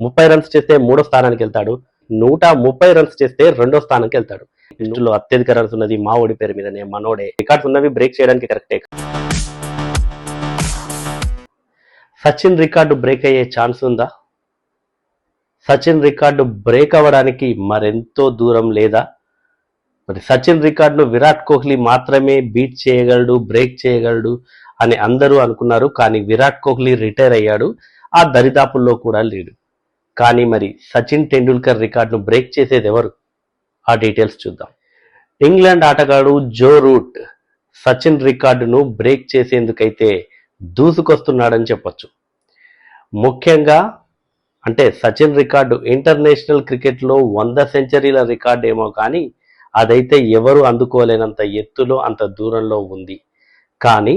ముప్పై రన్స్ చేస్తే మూడో స్థానానికి వెళ్తాడు. నూట ముప్పై రన్స్ చేస్తే రెండో స్థానానికి వెళ్తాడు. ఇందులో అత్యధిక రన్స్ ఉన్నది మా ఓడి పేరు మీదనే మనోడే. రికార్డ్స్ ఉన్నవి బ్రేక్ చేయడానికి కరెక్టే. సచిన్ రికార్డు బ్రేక్ అయ్యే ఛాన్స్ ఉందా? సచిన్ రికార్డు బ్రేక్ అవ్వడానికి మరెంతో దూరం లేదా? మరి సచిన్ రికార్డును విరాట్ కోహ్లీ మాత్రమే బీట్ చేయగలడు బ్రేక్ చేయగలడు అని అందరూ అనుకున్నారు. కానీ విరాట్ కోహ్లీ రిటైర్ అయ్యాడు. ఆ దరిదాపుల్లో కూడా లేడు. కానీ మరి సచిన్ టెండూల్కర్ రికార్డును బ్రేక్ చేసేది ఎవరు ఆ డీటెయిల్స్ చూద్దాం. ఇంగ్లాండ్ ఆటగాడు జో రూట్ సచిన్ రికార్డును బ్రేక్ చేసేందుకైతే దూసుకొస్తున్నాడని చెప్పొచ్చు. ముఖ్యంగా అంటే సచిన్ రికార్డు ఇంటర్నేషనల్ క్రికెట్లో వంద సెంచరీల రికార్డు ఏమో కానీ అదైతే ఎవరు అందుకోలేనంత ఎత్తులో అంత దూరంలో ఉంది. కానీ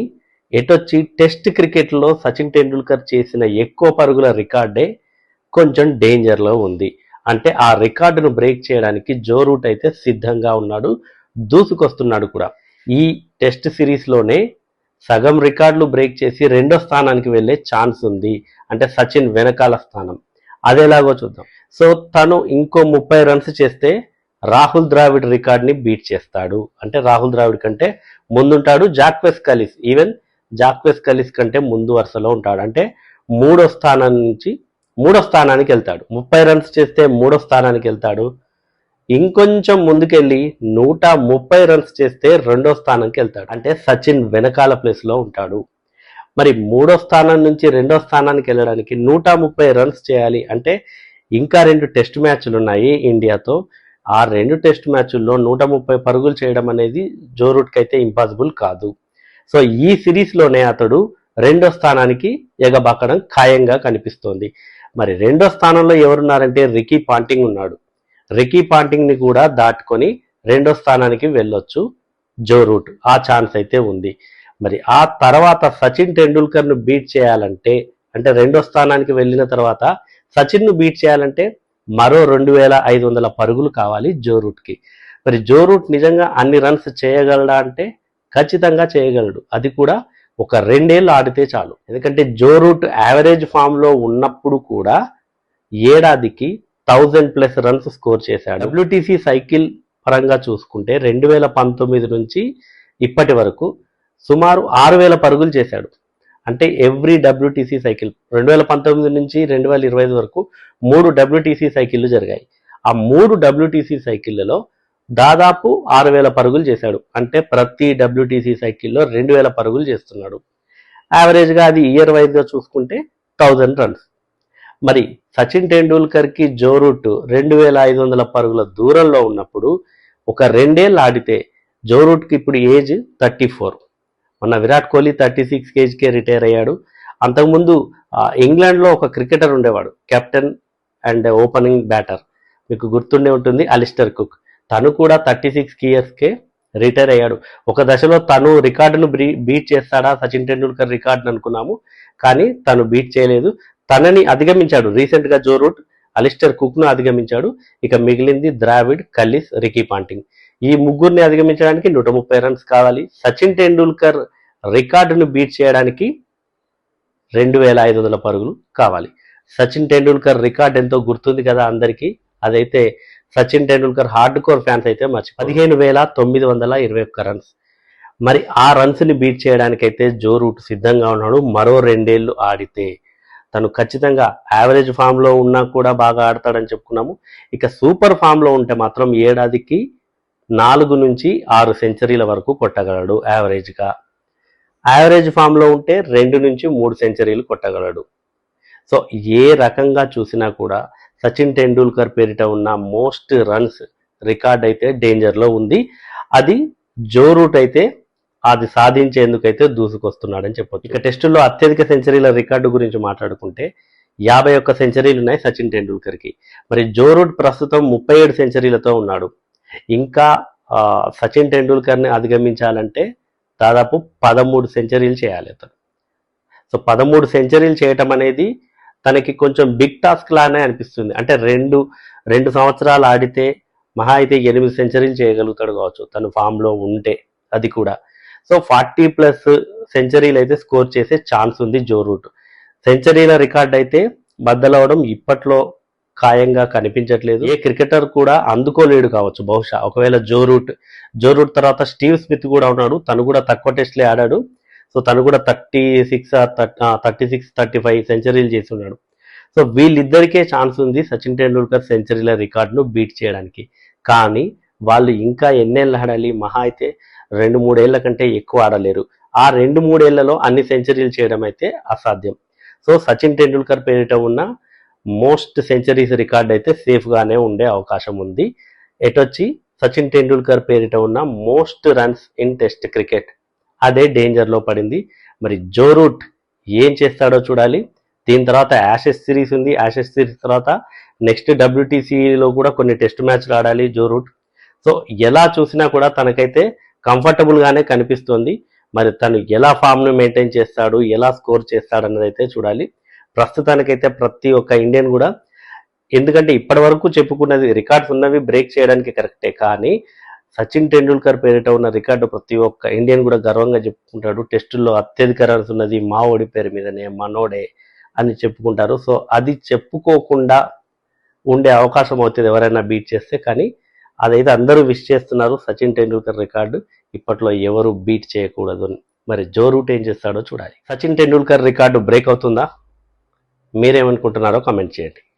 ఎటొచ్చి టెస్ట్ క్రికెట్లో సచిన్ టెండూల్కర్ చేసిన ఎక్కువ పరుగుల రికార్డే కొంచెం డేంజర్లో ఉంది. అంటే ఆ రికార్డును బ్రేక్ చేయడానికి జో రూట్ అయితే సిద్ధంగా ఉన్నాడు. దూసుకొస్తున్నాడు కూడా. ఈ టెస్ట్ సిరీస్లోనే సగం రికార్డులు బ్రేక్ చేసి రెండో స్థానానికి వెళ్ళే ఛాన్స్ ఉంది. అంటే సచిన్ వెనకాల స్థానం. అదేలాగో చూద్దాం. సో తను ఇంకో ముప్పై రన్స్ చేస్తే రాహుల్ ద్రావిడ్ రికార్డ్ని బీట్ చేస్తాడు. అంటే రాహుల్ ద్రావిడ్ కంటే ముందుంటాడు Jacques Kallis even Jacques Kallis కంటే ముందు వరుసలో ఉంటాడు. అంటే మూడో స్థానం నుంచి మూడో స్థానానికి వెళ్తాడు. ముప్పై రన్స్ చేస్తే మూడో స్థానానికి వెళ్తాడు. ఇంకొంచెం ముందుకెళ్ళి నూట ముప్పై రన్స్ చేస్తే రెండో స్థానానికి వెళ్తాడు. అంటే సచిన్ వెనకాల ప్లేస్లో ఉంటాడు. మరి మూడో స్థానం నుంచి రెండో స్థానానికి వెళ్ళడానికి నూట ముప్పై రన్స్ చేయాలి అంటే ఇంకా రెండు టెస్ట్ మ్యాచ్లు ఉన్నాయి ఇండియాతో. ఆ రెండు టెస్ట్ మ్యాచ్ల్లో నూట ముప్పై పరుగులు చేయడం అనేది జో రూట్కి అయితే ఇంపాసిబుల్ కాదు. సో ఈ సిరీస్లోనే అతడు రెండో స్థానానికి ఎగబాకడం ఖాయంగా కనిపిస్తోంది. మరి రెండో స్థానంలో ఎవరున్నారంటే రికీ పాంటింగ్ ఉన్నాడు. రికీ పాంటింగ్ని కూడా దాటుకొని రెండో స్థానానికి వెళ్ళొచ్చు. Joe Root. ఆ ఛాన్స్ అయితే ఉంది. మరి ఆ తర్వాత సచిన్ టెండూల్కర్ను బీట్ చేయాలంటే అంటే రెండో స్థానానికి వెళ్ళిన తర్వాత సచిన్ను బీట్ చేయాలంటే మరో రెండు వేల ఐదు వందల పరుగులు కావాలి జో రూట్కి. మరి జో రూట్ నిజంగా అన్ని రన్స్ చేయగలడా అంటే ఖచ్చితంగా చేయగలడు. అది కూడా ఒక రెండేళ్ళు ఆడితే చాలు. ఎందుకంటే జో రూట్ యావరేజ్ ఫామ్లో ఉన్నప్పుడు కూడా ఏడాదికి థౌజండ్ ప్లస్ రన్స్ స్కోర్ చేశాడు. డబ్ల్యూటీసీ సైకిల్ పరంగా చూసుకుంటే రెండు వేల పంతొమ్మిది నుంచి ఇప్పటి వరకు సుమారు ఆరు వేల పరుగులు చేశాడు. అంటే ఎవ్రీ డబ్ల్యూటీసీ సైకిల్ రెండు వేల పంతొమ్మిది నుంచి రెండు వేల ఇరవై ఐదు వరకు మూడు డబ్ల్యూటీసీ సైకిళ్ళు జరిగాయి. ఆ మూడు డబ్ల్యూటీసీ సైకిళ్ళలో దాదాపు ఆరు వేల పరుగులు చేశాడు. అంటే ప్రతి డబ్ల్యూటీసీ సైకిల్లో రెండు వేల పరుగులు చేస్తున్నాడు. యావరేజ్గా అది ఇయర్ వైజ్గా చూసుకుంటే థౌజండ్ రన్స్ మరి సచిన్ టెండూల్కర్కి జో రూట్ రెండు వేల ఐదు వందల పరుగుల దూరంలో ఉన్నప్పుడు ఒక రెండేళ్ళు ఆడితే జో రూట్కి ఇప్పుడు ఏజ్ థర్టీ ఫోర్. మొన్న విరాట్ కోహ్లీ థర్టీ సిక్స్ కేజీకే రిటైర్ అయ్యాడు. అంతకుముందు ఇంగ్లాండ్లో ఒక క్రికెటర్ ఉండేవాడు కెప్టెన్ అండ్ ఓపెనింగ్ బ్యాటర్. మీకు గుర్తుండే ఉంటుంది అలిస్టర్ కుక్. తను కూడా థర్టీ సిక్స్ ఇయర్స్కే రిటైర్ అయ్యాడు. ఒక దశలో తను రికార్డును బ్రీ- బీట్ చేస్తాడా? సచిన్ టెండూల్కర్ రికార్డును అనుకున్నాము. కానీ తను బీట్ చేయలేదు. తనని అధిగమించాడు. రీసెంట్గా జో రూట్ అలిస్టర్ కుక్ను అధిగమించాడు. ఇక మిగిలింది ద్రావిడ్ కల్లిస్ రికీ పాంటింగ్. ఈ ముగ్గురిని అధిగమించడానికి నూట ముప్పై రన్స్ కావాలి. సచిన్ టెండూల్కర్ రికార్డును బీట్ చేయడానికి రెండు వేల ఐదు వందల పరుగులు కావాలి. సచిన్ టెండూల్కర్ రికార్డ్ ఎంతో గుర్తుంది కదా అందరికీ. అదైతే Sachin Tendulkar hardcore fans అయితే మర్చి పదిహేను వేల తొమ్మిది వందల ఇరవై ఒక్క రన్స్. మరి ఆ రన్స్ని బీట్ చేయడానికైతే జో రూట్ సిద్ధంగా ఉన్నాడు. మరో రెండేళ్ళు ఆడితే తను ఖచ్చితంగా యావరేజ్ ఫామ్లో ఉన్నా కూడా బాగా ఆడతాడని చెప్పుకున్నాము. ఇక సూపర్ ఫామ్లో ఉంటే మాత్రం ఏడాదికి నాలుగు నుంచి ఆరు సెంచరీల వరకు కొట్టగలడు యావరేజ్గా యావరేజ్ ఫామ్లో ఉంటే రెండు నుంచి మూడు సెంచరీలు కొట్టగలడు. సో ఏ రకంగా చూసినా కూడా సచిన్ టెండూల్కర్ పేరిట ఉన్న మోస్ట్ రన్స్ రికార్డ్ అయితే డేంజర్లో ఉంది. అది జో రూట్ అయితే అది సాధించేందుకైతే దూసుకొస్తున్నాడని చెప్పొచ్చు. ఇక టెస్టుల్లో అత్యధిక సెంచరీల రికార్డు గురించి మాట్లాడుకుంటే యాభై ఒక్క సెంచరీలు ఉన్నాయి సచిన్ టెండూల్కర్కి. మరి జో రూట్ ప్రస్తుతం ముప్పై ఏడు సెంచరీలతో ఉన్నాడు. ఇంకా సచిన్ టెండూల్కర్ని అధిగమించాలంటే దాదాపు పదమూడు సెంచరీలు చేయాలి అతను. సో పదమూడు సెంచరీలు చేయటం అనేది తనకి కొంచెం బిగ్ టాస్క్ లానే అనిపిస్తుంది. అంటే రెండు రెండు సంవత్సరాలు ఆడితే మహా అయితే ఎనిమిది సెంచరీలు చేయగలుగుతాడు కావచ్చు. తను ఫామ్లో ఉంటే అది కూడా. సో ఫార్టీ ప్లస్ సెంచరీలు అయితే స్కోర్ చేసే ఛాన్స్ ఉంది జో రూట్ సెంచరీల రికార్డ్ అయితే బద్దలవడం ఇప్పట్లో ఖాయంగా కనిపించట్లేదు. ఏ క్రికెటర్ కూడా అందుకోలేడు కావచ్చు బహుశా. ఒకవేళ జో రూట్ జో రూట్ తర్వాత స్టీవ్ స్మిత్ కూడా ఉన్నాడు. తను కూడా తక్కువ టెస్ట్లే ఆడాడు. సో తను కూడా thirty six thirty six thirty five సెంచరీలు చేసి ఉన్నాడు సో వీళ్ళిద్దరికే ఛాన్స్ ఉంది సచిన్ టెండూల్కర్ సెంచరీల రికార్డును బీట్ చేయడానికి. కానీ వాళ్ళు ఇంకా ఎన్నేళ్ళు ఆడాలి? మహా అయితే రెండు మూడేళ్ళ కంటే ఎక్కువ ఆడలేరు. ఆ రెండు మూడేళ్ళలో అన్ని సెంచరీలు చేయడం అయితే అసాధ్యం. సో సచిన్ టెండూల్కర్ పేరిట ఉన్న మోస్ట్ సెంచరీస్ రికార్డ్ అయితే సేఫ్గానే ఉండే అవకాశం ఉంది. ఎటొచ్చి? సచిన్ టెండూల్కర్ పేరిట ఉన్న most runs in test cricket. అదే డేంజర్లో పడింది. మరి జో రూట్ ఏం చేస్తాడో చూడాలి. దీని తర్వాత యాషెస్ సిరీస్ ఉంది. యాషెస్ సిరీస్ తర్వాత నెక్స్ట్ డబ్ల్యూటీసీలో కూడా కొన్ని టెస్ట్ మ్యాచ్లు ఆడాలి జో రూట్. సో ఎలా చూసినా కూడా తనకైతే కంఫర్టబుల్గానే కనిపిస్తోంది. మరి తను ఎలా ఫామ్ను మెయింటైన్ చేస్తాడు ఎలా స్కోర్ చేస్తాడు అన్నది అయితే చూడాలి. ప్రస్తుతానికైతే ప్రతి ఒక్క ఇండియన్ కూడా ఎందుకంటే ఇప్పటి వరకు చెప్పుకున్నది రికార్డ్స్ ఉన్నవి బ్రేక్ చేయడానికి కరెక్టే కానీ సచిన్ టెండూల్కర్ పేరిట ఉన్న రికార్డు ప్రతి ఒక్క ఇండియన్ కూడా గర్వంగా చెప్పుకుంటాడు. టెస్టుల్లో అత్యధిక రన్స్ ఉన్నది మా ఓడి పేరు మీదనే మనోడే అని చెప్పుకుంటారు. సో అది చెప్పుకోకుండా ఉండే అవకాశం అవుతుంది ఎవరైనా బీట్ చేస్తే. కానీ అదైతే అందరూ విష్ చేస్తున్నారు సచిన్ టెండూల్కర్ రికార్డు. ఇప్పట్లో ఎవరు బీట్ చేయకూడదు. అని. మరి జో రూట్ ఏం చేస్తాడో చూడాలి. సచిన్ టెండూల్కర్ రికార్డు బ్రేక్ అవుతుందా? మీరేమనుకుంటున్నారో కామెంట్ చేయండి.